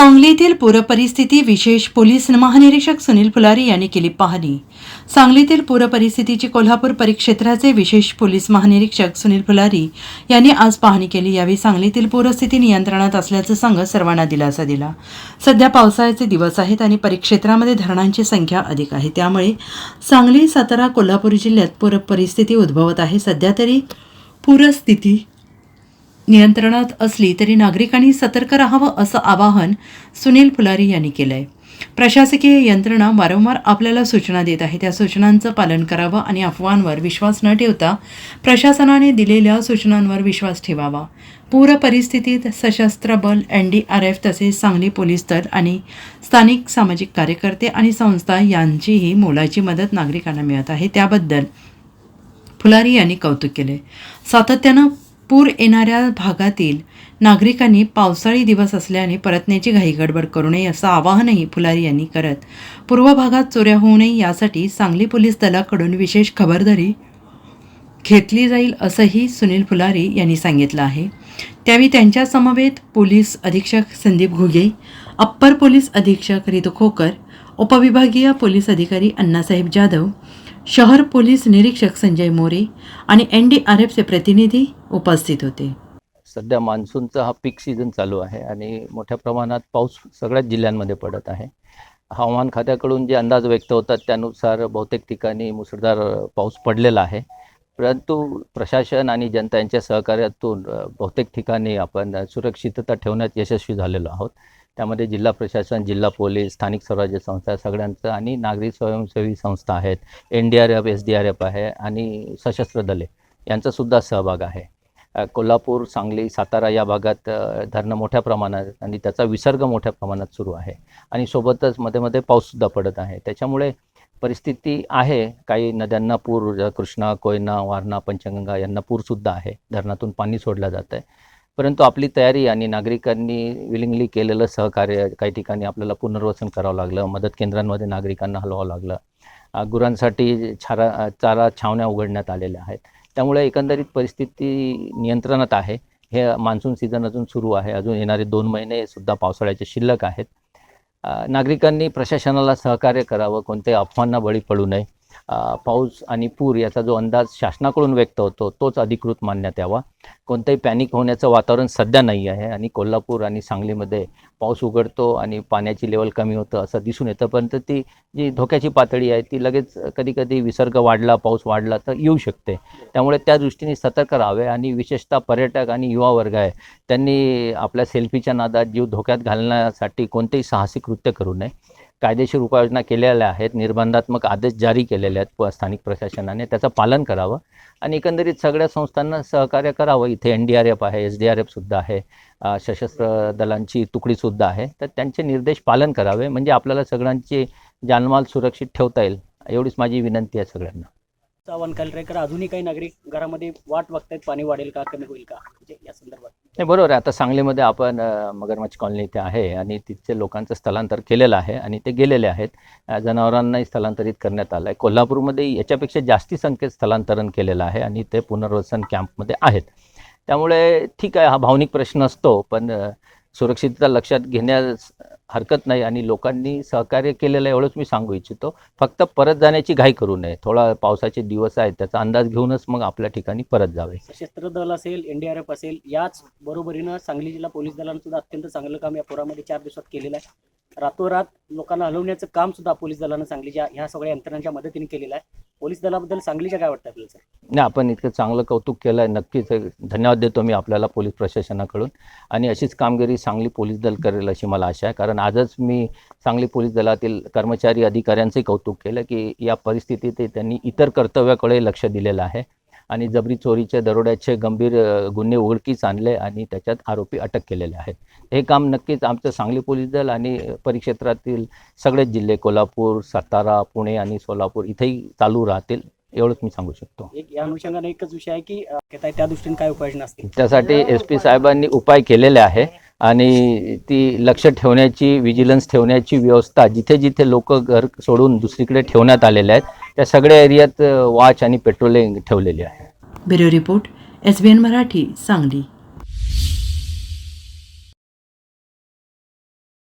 सांगलीतील पूरपरिस्थिती विशेष पोलीस महानिरीक्षक सुनील फुलारी यांनी केली पाहणी. सांगलीतील पूरपरिस्थितीची कोल्हापूर परिक्षेत्राचे विशेष पोलीस महानिरीक्षक सुनील फुलारी यांनी आज पाहणी केली. यावेळी सांगलीतील पूरस्थिती नियंत्रणात असल्याचं सांगत सर्वांना दिलासा दिला. सध्या पावसाळ्याचे दिवस आहेत आणि परिक्षेत्रामध्ये धरणांची संख्या अधिक आहे. त्यामुळे सांगली सातारा कोल्हापूर जिल्ह्यात पूर परिस्थिती उद्भवत आहे. सध्या तरी पूरस्थिती नियंत्रणात असली तरी नागरिकांनी सतर्क राहावं असं आवाहन सुनील फुलारी यांनी केलं आहे प्रशासकीय यंत्रणा वारंवार आपल्याला सूचना देत आहे. त्या सूचनांचं पालन करावं आणि अफवांवर विश्वास न ठेवता प्रशासनाने दिलेल्या सूचनांवर विश्वास ठेवावा. पूर परिस्थितीत सशस्त्र बल एन डी आर एफ तसेच सांगली पोलीस दल आणि स्थानिक सामाजिक कार्यकर्ते आणि संस्था यांचीही मोलाची मदत नागरिकांना मिळत आहे. त्याबद्दल फुलारी यांनी कौतुक केले सातत्यानं पूर येणाऱ्या भागातील नागरिकांनी पावसाळी दिवस असल्याने परतण्याची घाई गडबड करू नये असं आवाहनही फुलारी यांनी करत. पूर्व भागात चोऱ्या होऊ नये यासाठी सांगली पोलीस दलाकडून विशेष खबरदारी घेतली जाईल असंही सुनील फुलारी यांनी सांगितलं आहे. त्यावेळी त्यांच्यासमवेत पोलीस अधीक्षक संदीप घुगे अप्पर पोलीस अधीक्षक रितू खोकर उपविभागीय पोलीस अधिकारी अण्णासाहेब जाधव शहर पोलीस निरीक्षक संजय मोरे आणि एन डी आर एफचे प्रतिनिधी उपस्थित होते. सध्या मान्सूनचा हा पीक सीझन चालू आहे आणि मोठ्या प्रमाणात पाऊस सगळ्याच जिल्ह्यांमध्ये पडत आहे. हवामान खात्याकडून जे अंदाज व्यक्त होतात त्यानुसार बहुतेक ठिकाणी मुसळधार पाऊस पडलेला आहे. परंतु प्रशासन आणि जनता यांच्या सहकार्यातून बहुतेक ठिकाणी आपण सुरक्षितता ठेवण्यात यशस्वी झालेलो आहोत. त्यामध्ये जिल्हा प्रशासन जिल्हा पोलीस स्थानिक स्वराज्य संस्था सगळ्यांचं आणि नागरी स्वयंसेवी संस्था आहेत. N D R F S D R F आहे आणि सशस्त्र दले यांचासुद्धा सहभाग आहे. कोल्हापूर सांगली सातारा या भागात धरणं मोठ्या प्रमाणात आणि त्याचा विसर्ग मोठ्या प्रमाणात सुरू आहे. आणि सोबतच मध्ये मध्ये पाऊससुद्धा पडत आहे. त्याच्यामुळे परिस्थिती आहे. काही नद्यांना पूर कृष्णा कोयना वारणा पंचगंगा यांना पूरसुद्धा आहे. धरणातून पाणी सोडलं जातं आहे परंतु आपली तयारी आणि नागरिकांनी विलिंगली केलेलं सहकार्य काही ठिकाणी आपल्याला पुनर्वसन करावं लागलं मदत केंद्रांमध्ये नागरिकांना हलवावं लागलं. गुरांसाठी छारा चारा छावण्या उघडण्यात आलेल्या आहेत. त्यामुळे एकंदरीत परिस्थिती नियंत्रणात आहे. हे मान्सून सीझन अजून सुरू आहे. अजून येणारे दोन महिने सुद्धा पावसाळ्याचे शिल्लक आहेत. नागरिकांनी प्रशासनाला सहकार्य करावं कोणत्याही अफवांना बळी पडू नये. पाऊस आणि पूर याचा जो अंदाज शासनाकडून व्यक्त होतो तोच अधिकृत मानण्यात यावा. कोणतंही पॅनिक होण्याचं वातावरण सध्या नाही आहे आणि कोल्हापूर आणि सांगलीमध्ये पाऊस उघडतो आणि पाण्याची लेवल कमी होतं असं दिसून येतं. परंतु ती जी धोक्याची पातळी आहे ती लगेच कधी कधी विसर्ग वाढला पाऊस वाढला तर येऊ शकते. त्यामुळे त्या दृष्टीने सतर्क राहावे आणि विशेषतः पर्यटक आणि युवा वर्ग आहे त्यांनी आपल्या सेल्फीच्या नादात जीव धोक्यात घालण्यासाठी कोणतेही साहसी कृत्य करू नये. कायदेशीर उपाययोजना केलेल्या आहेत निर्बंधात्मक आदेश जारी केलेले आहेत प- स्थानिक प्रशासनाने त्याचं पालन करावं आणि एकंदरीत सगळ्या संस्थांना सहकार्य करावं. इथे एन डी आर एफ आहे एस डी आर एफसुद्धा आहे सशस्त्र दलांची तुकडीसुद्धा आहे. तर त्यांचे निर्देश पालन करावे. म्हणजे आपल्याला सगळ्यांची जानमाल सुरक्षित ठेवता येईल एवढीच माझी विनंती आहे सगळ्यांना. आव्हान कलरेकर अजूनही काही नागरिक घरामध्ये वाट बघतायत पाणी वाढेल का कमी होईल का? म्हणजे या संदर्भात. नाही बरोबर आहे. आता सांगलीमध्ये आपण मगरमच्छ कॉलनी इथे आहे आणि तिथचे लोकांचं स्थलांतर केलेलं आहे आणि ते गेलेले आहेत. जनावरांनाही स्थलांतरित करण्यात आलं आहे कोल्हापूरमध्ये याच्यापेक्षा जास्ती संख्येत स्थलांतरण केलेलं आहे आणि ते पुनर्वसन कॅम्पमध्ये आहेत. त्यामुळे ठीक आहे हा भावनिक प्रश्न असतो पण सुरक्षितता लक्षात घेण्यास हरकत नाही आणि लोकांनी सहकार्य केलेलं आहे एवढंच मी सांगू इच्छितो. फक्त परत जाण्याची घाई करू नये. थोडा पावसाचे दिवस आहेत त्याचा अंदाज घेऊनच मग आपल्या ठिकाणी परत जावे. सशस्त्र दल असेल एनडीआरएफ असेल याच बरोबरीनं सांगली जिल्हा पोलीस दलानं सुद्धा अत्यंत चांगलं काम या पुरामध्ये चार दिवसात केलेलं आहे. रातोरात लोकांना हलवण्याचं काम सुद्धा पोलीस दलानं सांगलीच्या ह्या सगळ्या यंत्रणांच्या मदतीने केलेलं आहे. पोलीस दलाबद्दल सांगलीच्या काय वाटतं आपल्याला सर? नाही आपण इतकं चांगलं कौतुक केलं आहे नक्कीच धन्यवाद देतो मी आपल्याला पोलीस प्रशासनाकडून. आणि अशीच कामगिरी सांगली पोलीस दल करेल अशी मला आशा आहे. कारण आजच मी सांगली पोलीस दलातील कर्मचारी अधिकाऱ्यांचंही कौतुक केलं की या परिस्थितीत त्यांनी इतर कर्तव्याकडे लक्ष दिलेलं आहे. आणि जबरी चोरीचे दरोड्याचे गंभीर गुन्हे उघडकीस आणले आणि त्याच्यात आरोपी अटक केलेले आहेत. हे काम नक्कीच आमचं सांगली पोलीस दल आणि परिक्षेत्रातील सगळेच जिल्हे कोल्हापूर सातारा पुणे आणि सोलापूर इथेही चालू राहतील एवढंच मी सांगू शकतो. एक या अनुषंगाने एकच विषय आहे की त्या दृष्टीने काय उपाययोजना असतील त्यासाठी एस पी साहेबांनी उपाय केलेले आहे आणि ती लक्ष ठेवण्याची विजिलन्स ठेवण्याची व्यवस्था जिथे जिथे लोक घर सोडून दुसरीकडे ठेवण्यात आलेल्या आहेत त्या सगळ्या एरियात वॉच आणि पेट्रोलिंग ठेवलेली आहे. Bureau report S B N Marathi Sangli.